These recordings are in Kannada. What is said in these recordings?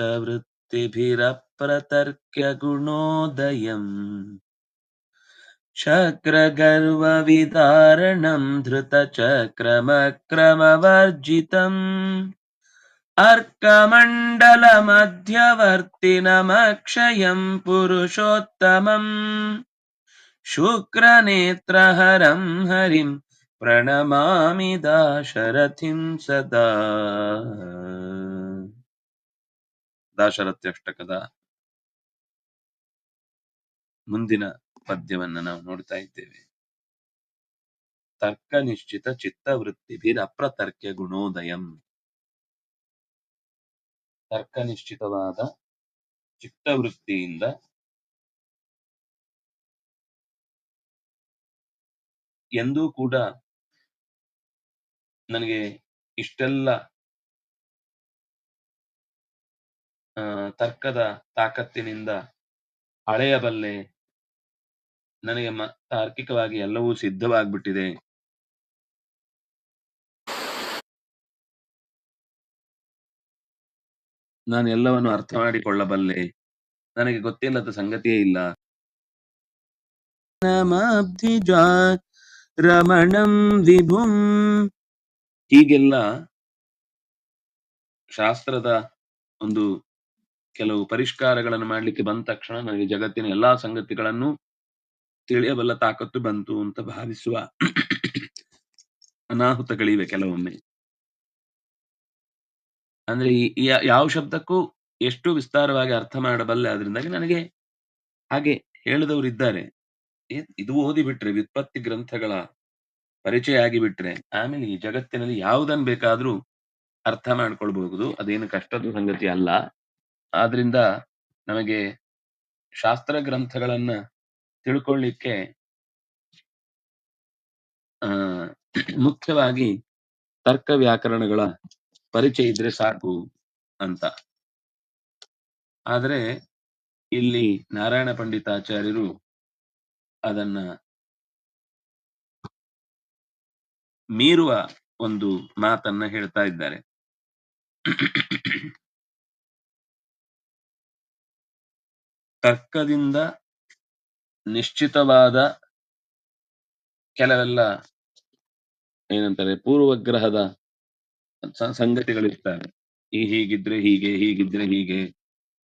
वृत्तिभिरप्रतर्क्य गुणोदयम् चक्रगर्वविदारणम् धृतचक्रमक्रमवर्जितम्। अर्कमण्डलमध्यवर्तिनमक्षयम् पुरुषोत्तमम्। शुक्रनेत्रहरम् हरिम् प्रणमामि दाशरथिं सदा। ದಾಶರಥ್ಯಷ್ಟಕದ ಮುಂದಿನ ಪದ್ಯವನ್ನ ನಾವು ನೋಡ್ತಾ ಇದ್ದೇವೆ. ತರ್ಕ ನಿಶ್ಚಿತ ಚಿತ್ತವೃತ್ತಿಭಿರ್ ಅಪ್ರತರ್ಕ್ಯ ಗುಣೋದಯಂ. ತರ್ಕ ನಿಶ್ಚಿತವಾದ ಚಿತ್ತವೃತ್ತಿಯಿಂದ ಎಂದೂ ಕೂಡ ನನಗೆ ಇಷ್ಟೆಲ್ಲ ಆ, ತರ್ಕದ ತಾಕತ್ತಿನಿಂದ ಅಳೆಯಬಲ್ಲೆ ನನಗೆ ಮ- ತಾರ್ಕಿಕವಾಗಿ ಎಲ್ಲವೂ ಸಿದ್ಧವಾಗ್ಬಿಟ್ಟಿದೆ. ನಾನು ಎಲ್ಲವನ್ನು ಅರ್ಥ ಮಾಡಿಕೊಳ್ಳಬಲ್ಲೆ. ನನಗೆ ಗೊತ್ತಿಲ್ಲದ ಸಂಗತಿಯೇ ಇಲ್ಲ. ನಮಾಬ್ಧಿಜಾ ರಮಣಂ ವಿಭುಂ. ಹೀಗೆಲ್ಲ ಶಾಸ್ತ್ರದ ಒಂದು ಕೆಲವು ಪರಿಷ್ಕಾರಗಳನ್ನು ಮಾಡ್ಲಿಕ್ಕೆ ಬಂದ ತಕ್ಷಣ ನನಗೆ ಜಗತ್ತಿನ ಎಲ್ಲಾ ಸಂಗತಿಗಳನ್ನು ತಿಳಿಯಬಲ್ಲ ತಾಕತ್ತು ಬಂತು ಅಂತ ಭಾವಿಸುವ ಅನಾಹುತಗಳಿವೆ ಕೆಲವೊಮ್ಮೆ. ಅಂದ್ರೆ ಈ ಯಾವ ಶಬ್ದಕ್ಕೂ ಎಷ್ಟು ವಿಸ್ತಾರವಾಗಿ ಅರ್ಥ ಮಾಡಬಲ್ಲೆ ಅದರಿಂದಾಗಿ ನನಗೆ ಹಾಗೆ ಹೇಳಿದವರು ಇದ್ದಾರೆ. ಇದು ಓದಿಬಿಟ್ರೆ ವ್ಯುತ್ಪತ್ತಿ ಗ್ರಂಥಗಳ ಪರಿಚಯ ಆಗಿಬಿಟ್ರೆ ಆಮೇಲೆ ಈ ಜಗತ್ತಿನಲ್ಲಿ ಯಾವುದನ್ನು ಬೇಕಾದ್ರೂ ಅರ್ಥ ಮಾಡ್ಕೊಳ್ಬಹುದು. ಅದೇನು ಕಷ್ಟದ ಸಂಗತಿ ಅಲ್ಲ. ಆದ್ರಿಂದ ನಮಗೆ ಶಾಸ್ತ್ರ ಗ್ರಂಥಗಳನ್ನ ತಿಳ್ಕೊಳ್ಳಿಕ್ಕೆ, ಆ, ಮುಖ್ಯವಾಗಿ ತರ್ಕ ವ್ಯಾಕರಣಗಳ ಪರಿಚಯ ಇದ್ರೆ ಸಾಕು ಅಂತ. ಆದ್ರೆ ಇಲ್ಲಿ ನಾರಾಯಣ ಪಂಡಿತಾಚಾರ್ಯರು ಅದನ್ನ ಮೀರುವ ಒಂದು ಮಾತನ್ನ ಹೇಳ್ತಾ ಇದ್ದಾರೆ. ತರ್ಕದಿಂದ ನಿಶ್ಚಿತವಾದ ಕೆಲವೆಲ್ಲ ಏನಂತಾರೆ ಪೂರ್ವಗ್ರಹದ ಸ- ಸಂಗತಿಗಳಿರ್ತವೆ ಈ ಹೀಗಿದ್ರೆ ಹೀಗೆ ಹೀಗಿದ್ರೆ ಹೀಗೆ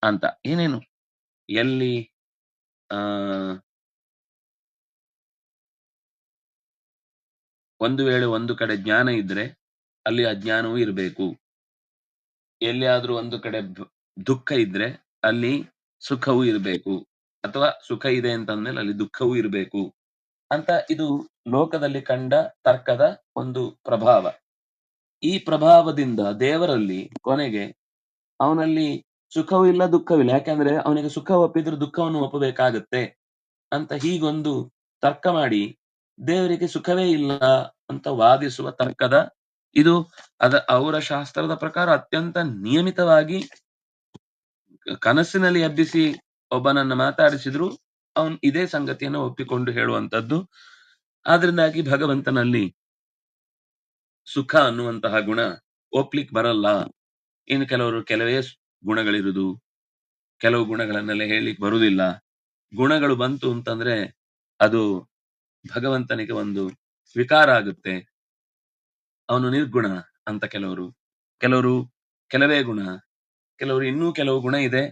ಅಂತ. ಏನೇನು? ಎಲ್ಲಿ, ಆ, ಒಂದು ವೇಳೆ ಒಂದು ಕಡೆ ಜ್ಞಾನ ಇದ್ರೆ ಅಲ್ಲಿ ಅಜ್ಞಾನವೂ ಇರಬೇಕು. ಎಲ್ಲಿಯಾದ್ರೂ ಒಂದು ಕಡೆ ದುಃಖ ಇದ್ರೆ ಅಲ್ಲಿ ಸುಖವೂ ಇರಬೇಕು ಅಥವಾ ಸುಖ ಇದೆ ಅಂತಂದ್ಮೇಲೆ ಅಲ್ಲಿ ದುಃಖವೂ ಇರಬೇಕು ಅಂತ ಇದು ಲೋಕದಲ್ಲಿ ಕಂಡ ತರ್ಕದ ಒಂದು ಪ್ರಭಾವ. ಈ ಪ್ರಭಾವದಿಂದ ದೇವರಲ್ಲಿ ಕೊನೆಗೆ ಅವನಲ್ಲಿ ಸುಖವೂ ಇಲ್ಲ ದುಃಖವಿಲ್ಲ ಯಾಕಂದ್ರೆ ಅವನಿಗೆ ಸುಖ ಒಪ್ಪಿದ್ರೆ ದುಃಖವನ್ನು ಒಪ್ಪಬೇಕಾಗತ್ತೆ ಅಂತ ಹೀಗೊಂದು ತರ್ಕ ಮಾಡಿ ದೇವರಿಗೆ ಸುಖವೇ ಇಲ್ಲ ಅಂತ ವಾದಿಸುವ ತರ್ಕದ ಇದು ಅದ ಅವರ ಶಾಸ್ತ್ರದ ಪ್ರಕಾರ ಅತ್ಯಂತ ನಿಯಮಿತವಾಗಿ ಕನಸಿನಲ್ಲಿ ಎಬ್ಬಿಸಿ ಒಬ್ಬನನ್ನ ಮಾತಾಡಿಸಿದ್ರು, ಅವನ್ ಇದೇ ಸಂಗತಿಯನ್ನು ಒಪ್ಪಿಕೊಂಡು ಹೇಳುವಂತದ್ದು ಆದ್ರಿಂದಾಗಿ ಭಗವಂತನಲ್ಲಿ ಸುಖ ಅನ್ನುವಂತಹ ಗುಣ ಒಪ್ಲಿಕ್ ಬರಲ್ಲ. ಇನ್ನು ಕೆಲವರು ಕೆಲವೇ ಗುಣಗಳಿರುದು. ಕೆಲವು ಗುಣಗಳನ್ನೆಲ್ಲ ಹೇಳಲಿಕ್ಕೆ ಬರುವುದಿಲ್ಲ ಗುಣಗಳು ಬಂತು ಅಂತಂದ್ರೆ ಅದು ಭಗವಂತನಿಗೆ ಒಂದು ವಿಕಾರ ಆಗುತ್ತೆ. ಅವನು ನಿರ್ಗುಣ ಅಂತ ಕೆಲವರು. ಕೆಲವರು ಕೆಲವೇ ಗುಣ. ಕೆಲವರು ಇನ್ನೂ ಕೆಲವು ಗುಣ ಇದೆ.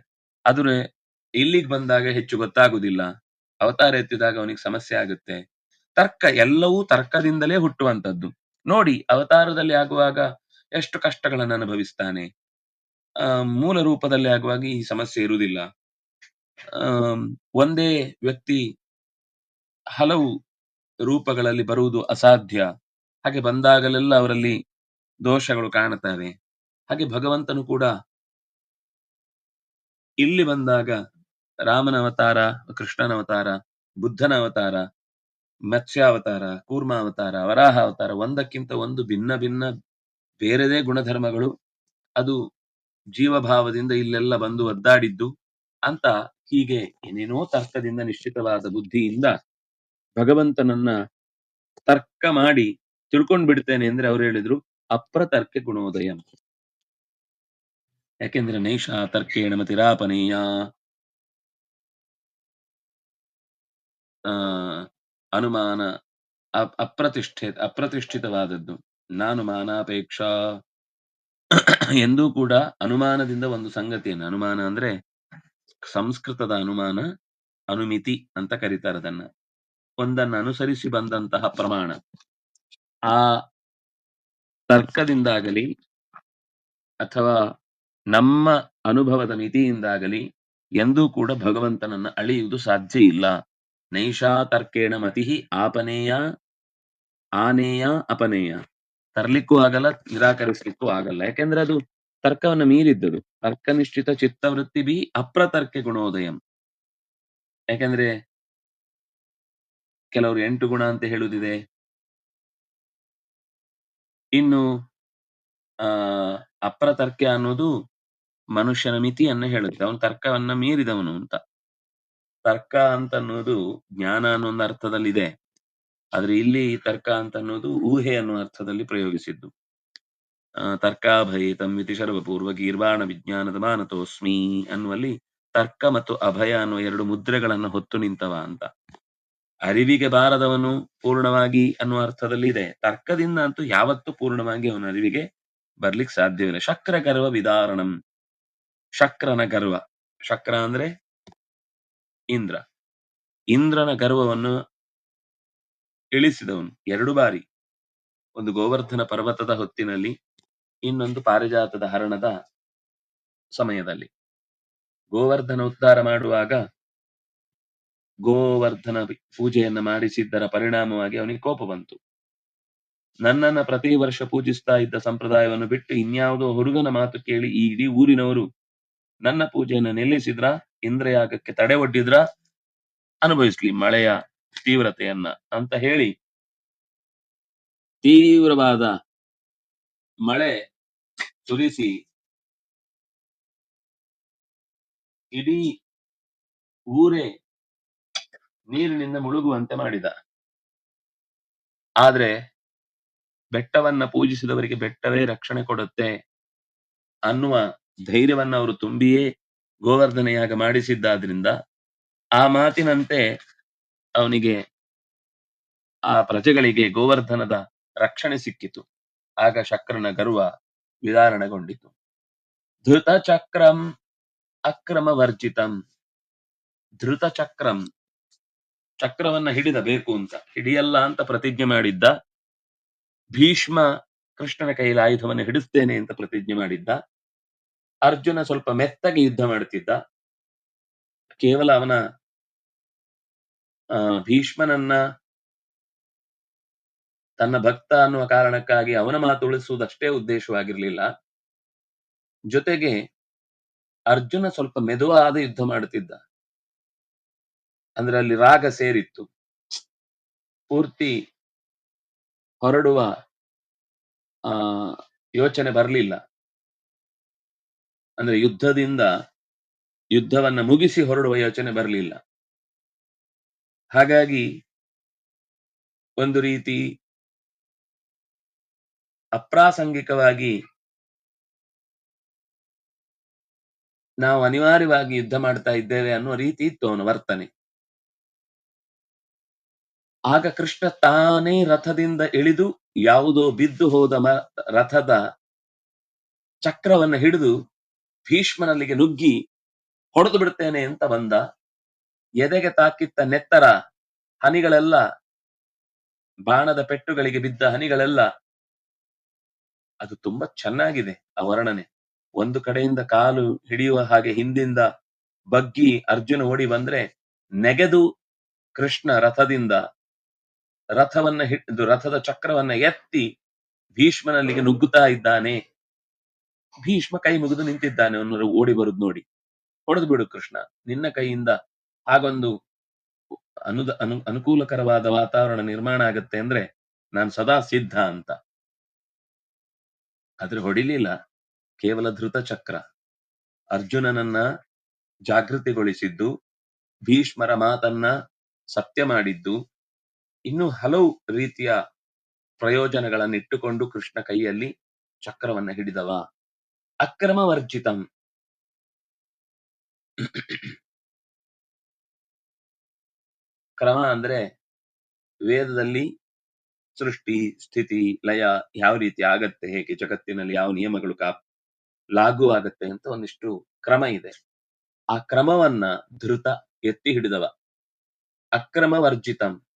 ಆದ್ರೆ ಇಲ್ಲಿಗೆ ಬಂದಾಗ ಹೆಚ್ಚು ಗೊತ್ತಾಗುದಿಲ್ಲ. ಅವತಾರ ಎತ್ತಿದಾಗ ಅವನಿಗೆ ಸಮಸ್ಯೆ ಆಗುತ್ತೆ. ತರ್ಕ ಎಲ್ಲವೂ ತರ್ಕದಿಂದಲೇ ಹುಟ್ಟುವಂತದ್ದು ನೋಡಿ, ಅವತಾರದಲ್ಲಿ ಆಗುವಾಗ ಎಷ್ಟು ಕಷ್ಟಗಳನ್ನು ಅನುಭವಿಸ್ತಾನೆ. ಮೂಲ ರೂಪದಲ್ಲಿ ಆಗುವಾಗ ಈ ಸಮಸ್ಯೆ ಇರುವುದಿಲ್ಲ. ಒಂದೇ ವ್ಯಕ್ತಿ ಹಲವು ರೂಪಗಳಲ್ಲಿ ಬರುವುದು ಅಸಾಧ್ಯ. ಹಾಗೆ ಬಂದಾಗಲೆಲ್ಲ ಅವರಲ್ಲಿ ದೋಷಗಳು ಕಾಣುತ್ತವೆ ಹಾಗೆ ಭಗವಂತನು ಕೂಡ ಇಲ್ಲಿ ಬಂದಾಗ ರಾಮನ ಅವತಾರ ಕೃಷ್ಣನ ಅವತಾರ ಬುದ್ಧನ ಅವತಾರ ಮತ್ಸ್ಯಾವತಾರ, ಕೂರ್ಮಾವತಾರ ವರಾಹ ಅವತಾರ ಒಂದಕ್ಕಿಂತ ಒಂದು ಭಿನ್ನ ಭಿನ್ನ ಬೇರೆದೇ ಗುಣಧರ್ಮಗಳು, ಅದು ಜೀವಭಾವದಿಂದ ಇಲ್ಲೆಲ್ಲ ಬಂದು ಒದ್ದಾಡಿದ್ದು ಅಂತ ಹೀಗೆ ಏನೇನೋ ತರ್ಕದಿಂದ ನಿಶ್ಚಿತವಾದ ಬುದ್ಧಿಯಿಂದ ಭಗವಂತನನ್ನ ತರ್ಕ ಮಾಡಿ ತಿಳ್ಕೊಂಡ್ ಬಿಡ್ತೇನೆ ಅಂದ್ರೆ ಅವ್ರು ಹೇಳಿದ್ರು ಅಪ್ರತರ್ಕ ಗುಣೋದಯ. ಯಾಕೆಂದ್ರೆ ನೈಷ, ತರ್ಕೇಣ ಮತಿರಾಪನೀಯ ಅನುಮಾನ ಅಪ್- ಅಪ್ರತಿಷ್ಠಿತ ಅಪ್ರತಿಷ್ಠಿತವಾದದ್ದು. ನಾನು ಮಾನಾಪೇಕ್ಷ. ಎಂದೂ ಕೂಡ ಅನುಮಾನದಿಂದ ಒಂದು ಸಂಗತಿಯನ್ನು, ಅನುಮಾನ ಅಂದ್ರೆ ಸಂಸ್ಕೃತದ ಅನುಮಾನ, ಅನುಮಿತಿ ಅಂತ ಕರೀತಾರೆ ಅದನ್ನ. ಒಂದನ್ನು ಅನುಸರಿಸಿ ಬಂದಂತಹ ಪ್ರಮಾಣ. ಆ ತರ್ಕದಿಂದಾಗಲಿ ಅಥವಾ ನಮ್ಮ ಅನುಭವದ ಮಿತಿಯಿಂದಾಗಲಿ ಎಂದೂ ಕೂಡ ಭಗವಂತನನ್ನ ಅಳೆಯುವುದು ಸಾಧ್ಯ ಇಲ್ಲ. ನೈಷಾ ತರ್ಕೇಣ ಮತಿ ಆಪನೇಯ, ಆನೇಯ, ಅಪನೇಯ. ತರ್ಲಿಕ್ಕೂ ಆಗಲ್ಲ, ನಿರಾಕರಿಸ್ಲಿಕ್ಕೂ ಆಗಲ್ಲ. ಯಾಕೆಂದ್ರೆ ಅದು ತರ್ಕವನ್ನ ಮೀರಿದ್ದದು. ತರ್ಕನಿಷ್ಠಿತ ಚಿತ್ತವೃತ್ತಿ ಬಿ ಅಪ್ರತರ್ಕೆ ಗುಣೋದಯಂ. ಯಾಕೆಂದ್ರೆ ಕೆಲವರು ಎಂಟು ಗುಣ ಅಂತ ಹೇಳುದಿದೆ. ಇನ್ನು, ಆ, ಅಪ್ರತರ್ಕ ಅನ್ನೋದು ಮನುಷ್ಯನ ಮಿತಿಯನ್ನ ಹೇಳುತ್ತೆ. ಅವನು ತರ್ಕವನ್ನ ಮೀರಿದವನು ಅಂತ. ತರ್ಕ ಅಂತ ಅನ್ನೋದು ಜ್ಞಾನ ಅನ್ನೋ ಅರ್ಥದಲ್ಲಿ ಇದೆ ಆದ್ರೆ ಇಲ್ಲಿ ತರ್ಕ ಅಂತ ಅನ್ನೋದು ಊಹೆ ಅನ್ನೋ ಅರ್ಥದಲ್ಲಿ ಪ್ರಯೋಗಿಸಿದ್ದು. ತರ್ಕಾಭಯ ತಮ್ಮಿತಿ ಸರ್ವಪೂರ್ವ ಗೀರ್ವಾಣ ವಿಜ್ಞಾನದ ಮಾನತೋಸ್ಮಿ ಅನ್ನುವಲ್ಲಿ ತರ್ಕ ಮತ್ತು ಅಭಯ ಅನ್ನುವ ಎರಡು ಮುದ್ರೆಗಳನ್ನ ಹೊತ್ತು ನಿಂತವ ಅಂತ. ಅರಿವಿಗೆ ಬಾರದವನು ಪೂರ್ಣವಾಗಿ ಅನ್ನುವ ಅರ್ಥದಲ್ಲಿ ಇದೆ ತರ್ಕದಿಂದ ಅಂತೂ ಯಾವತ್ತೂ ಪೂರ್ಣವಾಗಿ ಅವನ ಅರಿವಿಗೆ ಬರ್ಲಿಕ್ಕೆ ಸಾಧ್ಯವಿಲ್ಲ. ಶಕ್ರ ಗರ್ವ ವಿದಾರಣಂ. ಶಕ್ರನ ಗರ್ವ. ಶಕ್ರ ಅಂದ್ರೆ ಇಂದ್ರ. ಇಂದ್ರನ ಗರ್ವವನ್ನು ಇಳಿಸಿದವನು ಎರಡು ಬಾರಿ. ಒಂದು ಗೋವರ್ಧನ ಪರ್ವತದ ಹೊತ್ತಿನಲ್ಲಿ, ಇನ್ನೊಂದು ಪಾರಿಜಾತದ ಹರಣದ ಸಮಯದಲ್ಲಿ. ಗೋವರ್ಧನ ಉದ್ಧಾರ ಮಾಡುವಾಗ ಗೋವರ್ಧನ ಪೂಜೆಯನ್ನು ಮಾಡಿಸಿದ್ದರ ಪರಿಣಾಮವಾಗಿ ಅವನಿಗೆ ಕೋಪ ಬಂತು. ನನ್ನನ್ನ ಪ್ರತಿ ವರ್ಷ ಪೂಜಿಸ್ತಾ ಇದ್ದ ಸಂಪ್ರದಾಯವನ್ನು ಬಿಟ್ಟು ಇನ್ಯಾವುದೋ ಹುಡುಗನ ಮಾತು ಕೇಳಿ ಈ ಇಡೀ ಊರಿನವರು ನನ್ನ ಪೂಜೆಯನ್ನು ನಿಲ್ಲಿಸಿದ್ರ, ಇಂದ್ರಯಾಗಕ್ಕೆ ತಡೆ ಒಡ್ಡಿದ್ರ, ಅನುಭವಿಸ್ಲಿ ಮಳೆಯ ತೀವ್ರತೆಯನ್ನ ಅಂತ ಹೇಳಿ. ತೀವ್ರವಾದ ಮಳೆ ಸುರಿಸಿ ಇಡೀ ಊರೇ ನೀರಿನಿಂದ ಮುಳುಗುವಂತೆ ಮಾಡಿದ. ಆದ್ರೆ ಬೆಟ್ಟವನ್ನ ಪೂಜಿಸಿದವರಿಗೆ ಬೆಟ್ಟವೇ ರಕ್ಷಣೆ ಕೊಡುತ್ತೆ ಅನ್ನುವ ಧೈರ್ಯವನ್ನ ಅವರು ತುಂಬಿಯೇ ಗೋವರ್ಧನೆಯಾಗ ಮಾಡಿಸಿದ್ದಾದ್ರಿಂದ ಆ ಮಾತಿನಂತೆ ಅವನಿಗೆ ಆ ಪ್ರಜೆಗಳಿಗೆ ಗೋವರ್ಧನದ ರಕ್ಷಣೆ ಸಿಕ್ಕಿತು. ಆಗ ಶಕ್ರನ ಗರ್ವ ವಿದಾರಣಗೊಂಡಿತು ಧೃತ ಚಕ್ರಂ ಅಕ್ರಮ ವರ್ಜಿತಂ ಧೃತ ಚಕ್ರಂ ಚಕ್ರವನ್ನ ಹಿಡಿದ ಬೇಕು ಅಂತ. ಹಿಡಿಯಲ್ಲ ಅಂತ ಪ್ರತಿಜ್ಞೆ ಮಾಡಿದ್ದ. ಭೀಷ್ಮ ಕೃಷ್ಣನ ಕೈಯಲ್ಲಿ ಆಯುಧವನ್ನು ಹಿಡಿಸ್ತೇನೆ ಅಂತ ಪ್ರತಿಜ್ಞೆ ಮಾಡಿದ್ದ. ಅರ್ಜುನ ಸ್ವಲ್ಪ ಮೆತ್ತಗೆ ಯುದ್ಧ ಮಾಡುತ್ತಿದ್ದ. ಕೇವಲ ಅವನ ಭೀಷ್ಮನನ್ನ ತನ್ನ ಭಕ್ತ ಅನ್ನುವ ಕಾರಣಕ್ಕಾಗಿ ಅವನ ಮಾತು ಉಳಿಸುವುದಷ್ಟೇ ಉದ್ದೇಶವಾಗಿರ್ಲಿಲ್ಲ. ಜೊತೆಗೆ ಅರ್ಜುನ ಸ್ವಲ್ಪ ಮೆದುವಾದ ಯುದ್ಧ ಮಾಡುತ್ತಿದ್ದ. ಅಂದ್ರೆ ಅಲ್ಲಿ ರಾಗ ಸೇರಿತ್ತು. ಪೂರ್ತಿ ಹೊರಡುವ, ಆ, ಯೋಚನೆ ಬರಲಿಲ್ಲ. ಅಂದ್ರೆ ಯುದ್ಧದಿಂದ ಯುದ್ಧವನ್ನ ಮುಗಿಸಿ ಹೊರಡುವ ಯೋಚನೆ ಬರಲಿಲ್ಲ. ಹಾಗಾಗಿ ಒಂದು ರೀತಿ ಅಪ್ರಾಸಂಗಿಕವಾಗಿ ನಾವು ಅನಿವಾರ್ಯವಾಗಿ ಯುದ್ಧ ಮಾಡ್ತಾ ಇದ್ದೇವೆ ಅನ್ನುವ ರೀತಿ ಇತ್ತು ಅವನು ವರ್ತನೆ. ಆಗ ಕೃಷ್ಣ ತಾನೇ ರಥದಿಂದ ಇಳಿದು ಯಾವುದೋ ಬಿದ್ದು ಹೋದ ರಥದ ಚಕ್ರವನ್ನ ಹಿಡಿದು ಭೀಷ್ಮನಲ್ಲಿಗೆ ನುಗ್ಗಿ ಹೊಡೆದು ಬಿಡ್ತೇನೆ ಅಂತ ಬಂದ ಎದೆಗೆ ತಾಕಿತ್ತ ನೆತ್ತರ ಹನಿಗಳೆಲ್ಲ, ಬಾಣದ ಪೆಟ್ಟುಗಳಿಗೆ ಬಿದ್ದ ಹನಿಗಳೆಲ್ಲ, ಅದು ತುಂಬಾ ಚೆನ್ನಾಗಿದೆ ಆ ವರ್ಣನೆ. ಒಂದು ಕಡೆಯಿಂದ ಕಾಲು ಹಿಡಿಯುವ ಹಾಗೆ ಹಿಂದಿಂದ ಬಗ್ಗಿ ಅರ್ಜುನ ಓಡಿ ಬಂದ್ರೆ ನೆಗೆದು ಕೃಷ್ಣ ರಥದಿಂದ ರಥವನ್ನ ಹಿಡಿದು, ರಥದ ಚಕ್ರವನ್ನ ಎತ್ತಿ ಭೀಷ್ಮನಲ್ಲಿಗೆ ನುಗ್ಗುತ್ತಾ ಇದ್ದಾನೆ. ಭೀಷ್ಮ ಕೈ ಮುಗಿದು ನಿಂತಿದ್ದಾನೆ. ಅವನು ಓಡಿ ಬರುದು ನೋಡಿ. ಹೊಡೆದು ಬಿಡು ಕೃಷ್ಣ. ನಿನ್ನ ಕೈಯಿಂದ ಹಾಗೊಂದು ಅನುದ ಅನು, ಅನುಕೂಲಕರವಾದ ವಾತಾವರಣ ನಿರ್ಮಾಣ ಆಗತ್ತೆ ಅಂದ್ರೆ ನಾನು ಸದಾ ಸಿದ್ಧ ಅಂತ. ಆದ್ರೆ ಹೊಡಿಲಿಲ್ಲ. ಕೇವಲ ಧೃತ ಚಕ್ರ. ಅರ್ಜುನನನ್ನ ಜಾಗೃತಿಗೊಳಿಸಿದ್ದು, ಭೀಷ್ಮರ ಮಾತನ್ನ ಸತ್ಯ ಮಾಡಿದ್ದು, ಇನ್ನು ಹಲವು ರೀತಿಯ ಪ್ರಯೋಜನಗಳನ್ನಿಟ್ಟುಕೊಂಡು ಕೃಷ್ಣ ಕೈಯಲ್ಲಿ ಚಕ್ರವನ್ನ ಹಿಡಿದವ. ಅಕ್ರಮವರ್ಜಿತಂ. ಕ್ರಮ ಅಂದ್ರೆ ವೇದದಲ್ಲಿ ಸೃಷ್ಟಿ, ಸ್ಥಿತಿ, ಲಯ ಯಾವ ರೀತಿ ಆಗತ್ತೆ, ಹೇಗೆ, ಜಗತ್ತಿನಲ್ಲಿ ಯಾವ ನಿಯಮಗಳು ಕಾ ಲಾಗು ಆಗತ್ತೆ ಅಂತ ಒಂದಿಷ್ಟು ಕ್ರಮ ಇದೆ. ಆ ಕ್ರಮವನ್ನ ಧೃತ ಎತ್ತಿ ಹಿಡಿದವ. ಅಕ್ರಮವರ್ಜಿತಂ.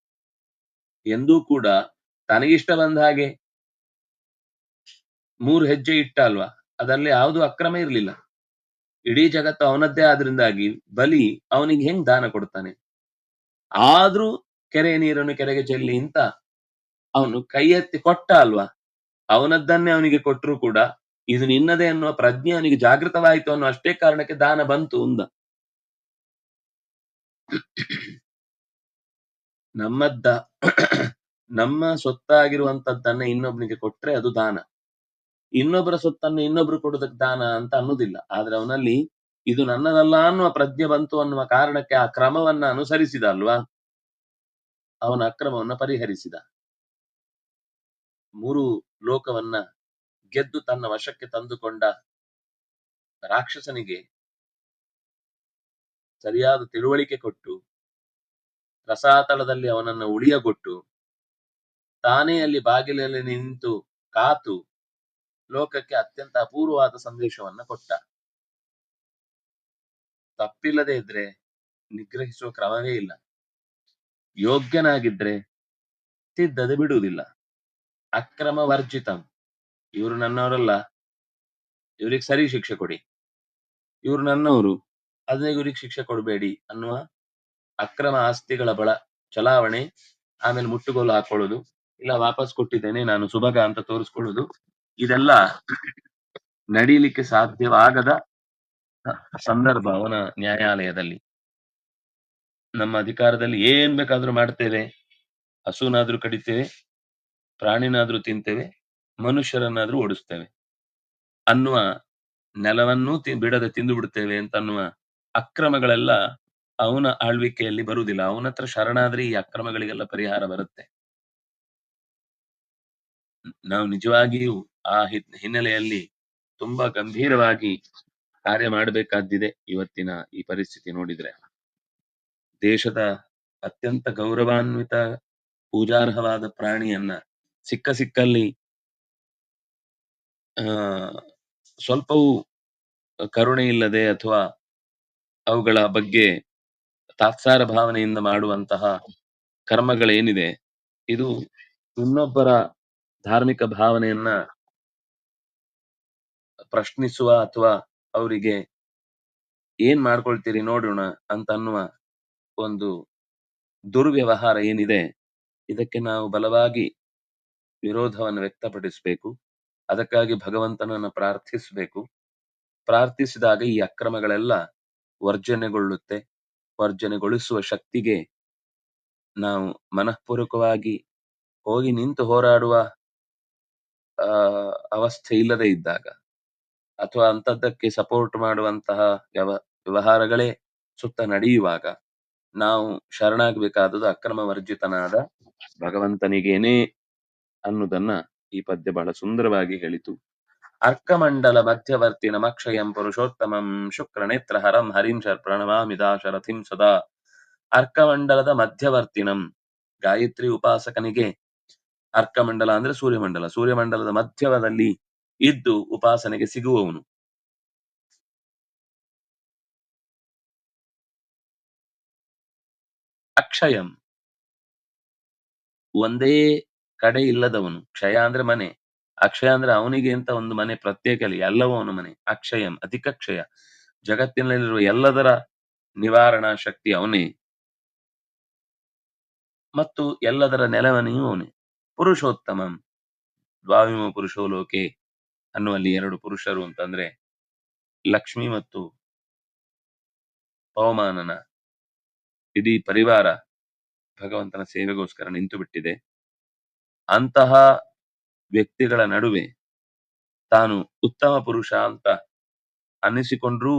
ಎಂದೂ ಕೂಡ ತನಗಿಷ್ಟ ಬಂದ ಹಾಗೆ ಮೂರು ಹೆಜ್ಜೆ ಇಟ್ಟ ಅಲ್ವಾ? ಅದರಲ್ಲಿ ಯಾವುದು ಅಕ್ರಮ ಇರಲಿಲ್ಲ. ಇಡೀ ಜಗತ್ತು ಅವನದ್ದೇ ಆದ್ರಿಂದಾಗಿ ಬಲಿ ಅವನಿಗೆ ಹೆಂಗ್ ದಾನ ಕೊಡ್ತಾನೆ? ಆದ್ರೂ ಕೆರೆ ನೀರನ್ನು ಕೆರೆಗೆ ಚೆಲ್ಲಿ ಅಂತ ಅವನು ಕೈ ಎತ್ತಿ ಕೊಟ್ಟ ಅಲ್ವಾ? ಅವನದ್ದನ್ನೇ ಅವನಿಗೆ ಕೊಟ್ಟರು ಕೂಡ ಇದು ನಿನ್ನದೇ ಅನ್ನುವ ಪ್ರಜ್ಞೆ ಅವನಿಗೆ ಜಾಗೃತವಾಯಿತು ಅನ್ನೋ ಅಷ್ಟೇ ಕಾರಣಕ್ಕೆ ದಾನ ಬಂತು ಅಂದ. ನಮ್ಮದ್ದ, ನಮ್ಮ ಸೊತ್ತಾಗಿರುವಂತದ್ದನ್ನ ಇನ್ನೊಬ್ನಿಗೆ ಕೊಟ್ರೆ ಅದು ದಾನ. ಇನ್ನೊಬ್ಬರ ಸೊತ್ತನ್ನು ಇನ್ನೊಬ್ರು ಕೊಡೋದಕ್ಕೆ ದಾನ ಅಂತ ಅನ್ನೋದಿಲ್ಲ. ಆದ್ರೆ ಅವನಲ್ಲಿ ಇದು ನನ್ನದಲ್ಲ ಅನ್ನುವ ಪ್ರಜ್ಞೆ ಬಂತು ಅನ್ನುವ ಕಾರಣಕ್ಕೆ ಆ ಕ್ರಮವನ್ನ ಅನುಸರಿಸಿದ ಅಲ್ವಾ? ಅವನ ಅಕ್ರಮವನ್ನ ಪರಿಹರಿಸಿದ. ಮೂರು ಲೋಕವನ್ನ ಗೆದ್ದು ತನ್ನ ವಶಕ್ಕೆ ತಂದುಕೊಂಡ ರಾಕ್ಷಸನಿಗೆ ಸರಿಯಾದ ತಿಳುವಳಿಕೆ ಕೊಟ್ಟು, ರಸಾತಳದಲ್ಲಿ ಅವನನ್ನ ಉಳಿಯಗೊಟ್ಟು, ತಾನೇ ಅಲ್ಲಿ ಬಾಗಿಲಲ್ಲಿ ನಿಂತು ಕಾತು ಲೋಕಕ್ಕೆ ಅತ್ಯಂತ ಅಪೂರ್ವವಾದ ಸಂದೇಶವನ್ನ ಕೊಟ್ಟ. ತಪ್ಪಿಲ್ಲದೆ ಇದ್ರೆ ನಿಗ್ರಹಿಸುವ ಕ್ರಮವೇ ಇಲ್ಲ. ಯೋಗ್ಯನಾಗಿದ್ರೆ ತಿದ್ದದೆ ಬಿಡುವುದಿಲ್ಲ. ಅಕ್ರಮ ವರ್ಜಿತಂ. ಇವರು ನನ್ನವರಲ್ಲ. ಇವ್ರಿಗೆ ಸರಿ ಶಿಕ್ಷೆ ಕೊಡಿ. ಇವ್ರು ನನ್ನವರು. ಅದೇ ಇವ್ರಿಗೆ ಶಿಕ್ಷೆ ಕೊಡಬೇಡಿ ಅನ್ನುವ ಅಕ್ರಮ ಆಸ್ತಿಗಳ ಬಳ ಚಲಾವಣೆ, ಆಮೇಲೆ ಮುಟ್ಟುಗೋಲು ಹಾಕೊಳ್ಳೋದು, ಇಲ್ಲ ವಾಪಸ್ ಕೊಟ್ಟಿದ್ದೇನೆ, ನಾನು ಸುಭಗ ಅಂತ ತೋರಿಸ್ಕೊಳ್ಳೋದು ಇದೆಲ್ಲ ನಡೀಲಿಕ್ಕೆ ಸಾಧ್ಯವಾಗದ ಸಂದರ್ಭ ಅವನ ನ್ಯಾಯಾಲಯದಲ್ಲಿ. ನಮ್ಮ ಅಧಿಕಾರದಲ್ಲಿ ಏನ್ ಬೇಕಾದ್ರೂ ಮಾಡ್ತೇವೆ. ಹಸುನಾದ್ರೂ ಕಡಿತೇವೆ. ಪ್ರಾಣಿನಾದ್ರೂ ತಿಂತೇವೆ. ಮನುಷ್ಯರನ್ನಾದ್ರೂ ಓಡಿಸ್ತೇವೆ. ಅನ್ನುವ ನೆಲವನ್ನೂ ಬಿಡದೆ ತಿಂದು ಬಿಡ್ತೇವೆ ಅಂತ ಅನ್ನುವ ಅಕ್ರಮಗಳೆಲ್ಲ ಅವನ ಆಳ್ವಿಕೆಯಲ್ಲಿ ಬರುವುದಿಲ್ಲ. ಅವನ ಹತ್ರ ಶರಣಾದ್ರೆ ಈ ಅಕ್ರಮಗಳಿಗೆಲ್ಲ ಪರಿಹಾರ ಬರುತ್ತೆ. ನಾವು ನಿಜವಾಗಿಯೂ ಆ ಹಿನ್ನೆಲೆಯಲ್ಲಿ ತುಂಬಾ ಗಂಭೀರವಾಗಿ ಕಾರ್ಯ ಮಾಡಬೇಕಾದ್ದಿದೆ ಇವತ್ತಿನ ಈ ಪರಿಸ್ಥಿತಿ ನೋಡಿದ್ರೆ. ದೇಶದ ಅತ್ಯಂತ ಗೌರವಾನ್ವಿತ ಪೂಜಾರ್ಹವಾದ ಪ್ರಾಣಿಯನ್ನ ಸಿಕ್ಕ ಸಿಕ್ಕಲ್ಲಿ, ಆ, ಸ್ವಲ್ಪವೂ ಕರುಣೆ ಇಲ್ಲದೆ ಅಥವಾ ಅವುಗಳ ಬಗ್ಗೆ ತಾತ್ಸಾರ ಭಾವನೆಯಿಂದ ಮಾಡುವಂತಹ ಕರ್ಮಗಳೇನಿದೆ, ಇದು ಇನ್ನೊಬ್ಬರ ಧಾರ್ಮಿಕ ಭಾವನೆಯನ್ನ ಪ್ರಶ್ನಿಸುವ ಅಥವಾ ಅವರಿಗೆ ಏನ್ ಮಾಡ್ಕೊಳ್ತೀರಿ ನೋಡೋಣ ಅಂತ ಅನ್ನುವ ಒಂದು ದುರ್ವ್ಯವಹಾರ ಏನಿದೆ, ಇದಕ್ಕೆ ನಾವು ಬಲವಾಗಿ ವಿರೋಧವನ್ನು ವ್ಯಕ್ತಪಡಿಸಬೇಕು. ಅದಕ್ಕಾಗಿ ಭಗವಂತನನ್ನು ಪ್ರಾರ್ಥಿಸಬೇಕು. ಪ್ರಾರ್ಥಿಸಿದಾಗ ಈ ಅಕ್ರಮಗಳೆಲ್ಲ ವರ್ಜನೆಗೊಳ್ಳುತ್ತೆ. ವರ್ಜನೆಗೊಳಿಸುವ ಶಕ್ತಿಗೆ ನಾವು ಮನಃಪೂರ್ವಕವಾಗಿ ಹೋಗಿ ನಿಂತು ಹೋರಾಡುವ, ಆ, ಅವಸ್ಥೆ ಇಲ್ಲದೆ ಇದ್ದಾಗ. ಅಥವಾ ಅಂತದ್ದಕ್ಕೆ ಸಪೋರ್ಟ್ ಮಾಡುವಂತಹ ವ್ಯವ, ವ್ಯವಹಾರಗಳೇ ಸುತ್ತ ನಡೆಯುವಾಗ ನಾವು ಶರಣಾಗಬೇಕಾದದ್ದು ಅಕ್ರಮ ವರ್ಜಿತನಾದ ಭಗವಂತನಿಗೇನೆ ಅನ್ನುದನ್ನ ಈ ಪದ್ಯ ಬಹಳ ಸುಂದರವಾಗಿ ಹೇಳಿತು. ಅರ್ಕಮಂಡಲ ಮಧ್ಯವರ್ತಿ ನಮಕ್ಷಯಂ ಪುರುಷೋತ್ತಮಂ ಶುಕ್ರ ನೇತ್ರ ಹರಂ ಹರಿಂ ಶರ್ ಪ್ರಣವಾಮಿ ದಾಶರಥಿಂ ಸದಾ. ಅರ್ಕಮಂಡಲದ ಮಧ್ಯವರ್ತಿನಂ ಗಾಯತ್ರಿ ಉಪಾಸಕನಿಗೆ ಅರ್ಕಮಂಡಲ ಅಂದ್ರೆ ಸೂರ್ಯಮಂಡಲ. ಸೂರ್ಯಮಂಡಲದ ಮಧ್ಯವದಲ್ಲಿ ಇದ್ದು ಉಪಾಸನೆಗೆ ಸಿಗುವವನು. ಅಕ್ಷಯಂ. ಒಂದೇ ಕಡೆ ಇಲ್ಲದವನು. ಕ್ಷಯ ಅಂದ್ರೆ ಮನೆ. ಅಕ್ಷಯ ಅಂದ್ರೆ ಅವನಿಗೆ ಅಂತ ಒಂದು ಮನೆ ಪ್ರತ್ಯೇಕ ಅಲ್ಲಿ ಎಲ್ಲವೂ ಅವನ ಮನೆ. ಅಕ್ಷಯಂ, ಅಧಿಕ ಕ್ಷಯ. ಜಗತ್ತಿನಲ್ಲಿರುವ ಎಲ್ಲದರ ನಿವಾರಣಾ ಶಕ್ತಿ ಅವನೇ. ಮತ್ತು ಎಲ್ಲದರ ನೆಲವನೆಯೂ ಅವನೇ. ಪುರುಷೋತ್ತಮಂ. ದ್ವಾವಿಮ ಪುರುಷೋ ಲೋಕೆ. ಅನ್ನುವಲ್ಲಿ ಎರಡು ಪುರುಷರು ಅಂತಂದ್ರೆ ಲಕ್ಷ್ಮಿ ಮತ್ತು ಪವಮಾನನ ಇಡೀ ಪರಿವಾರ ಭಗವಂತನ ಸೇವೆಗೋಸ್ಕರ ನಿಂತು ಬಿಟ್ಟಿದೆ ಅಂತಹ ವ್ಯಕ್ತಿಗಳ ನಡುವೆ ತಾನು ಉತ್ತಮ ಪುರುಷ ಅಂತ ಅನ್ನಿಸಿಕೊಂಡ್ರೂ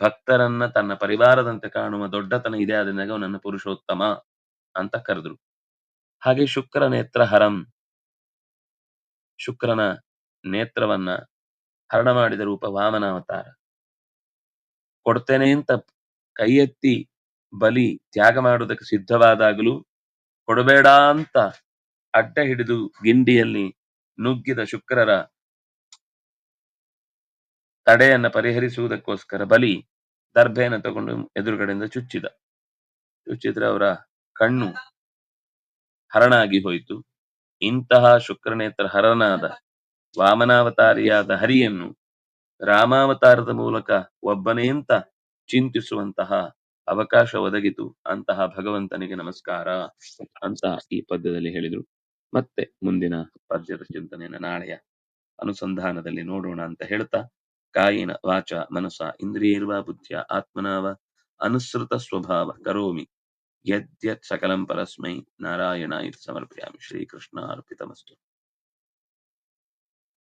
ಭಕ್ತರನ್ನ ತನ್ನ ಪರಿವಾರದಂತೆ ಕಾಣುವ ದೊಡ್ಡತನ ಇದೆ ಆದ್ರಿಂದ ಅವನನ್ನ ಪುರುಷೋತ್ತಮ ಅಂತ ಕರೆದ್ರು. ಹಾಗೆ ಶುಕ್ರ ನೇತ್ರ ಹರಂ ಶುಕ್ರನ ನೇತ್ರವನ್ನ ಹರಣ ಮಾಡಿದ ರೂಪ ವಾಮನ ಅವತಾರ ಕೊಡ್ತೇನೆ ಅಂತ ಕೈ ಬಲಿ ತ್ಯಾಗ ಮಾಡುವುದಕ್ಕೆ ಸಿದ್ಧವಾದಾಗಲೂ ಕೊಡಬೇಡ ಅಂತ ಅಡ್ಡ ಹಿಡಿದು ಗಿಂಡಿಯಲ್ಲಿ ನುಗ್ಗಿದ ಶುಕ್ರರ ತಡೆಯನ್ನ ಪರಿಹರಿಸುವುದಕ್ಕೋಸ್ಕರ ಬಲಿ ದರ್ಭೆಯನ್ನು ತಗೊಂಡು ಎದುರುಗಡೆಯಿಂದ ಚುಚ್ಚಿದ. ಚುಚ್ಚಿದ್ರೆ ಅವರ ಕಣ್ಣು ಹರಣಾಗಿ ಹೋಯಿತು. ಇಂತಹ ಶುಕ್ರನೇತ್ರ ಹರನಾದ ವಾಮನಾವತಾರಿಯಾದ ಹರಿಯನ್ನು ರಾಮಾವತಾರದ ಮೂಲಕ ಒಬ್ಬನೇ ಅಂತ ಚಿಂತಿಸುವಂತಹ ಅವಕಾಶ ಒದಗಿತು ಅಂತಹ ಭಗವಂತನಿಗೆ ನಮಸ್ಕಾರ ಅಂತ ಈ ಪದ್ಯದಲ್ಲಿ ಹೇಳಿದರು. ಮತ್ತೆ ಮುಂದಿನ ಪದ್ಯದ ಚಿಂತನೆಯನ್ನು ನಾಳೆಯ ಅನುಸಂಧಾನದಲ್ಲಿ ನೋಡೋಣ ಅಂತ ಹೇಳ್ತಾ, ಕಾಯಿನ ವಾಚ ಮನಸ ಇಂದ್ರಿಯರ್ವ ಬುದ್ಧಿಯ ಆತ್ಮನಾವ ಅನುಸೃತ ಸ್ವಭಾವ ಕರೋಮಿ. ಯದ್ಯತ್ ಸಕಲಂ ಪರಸ್ಮೈ ನಾರಾಯಣ ಇದು ಸಮರ್ಪಯಾಮಿ. ಶ್ರೀಕೃಷ್ಣ ಅರ್ಪಿತಮಸ್ತು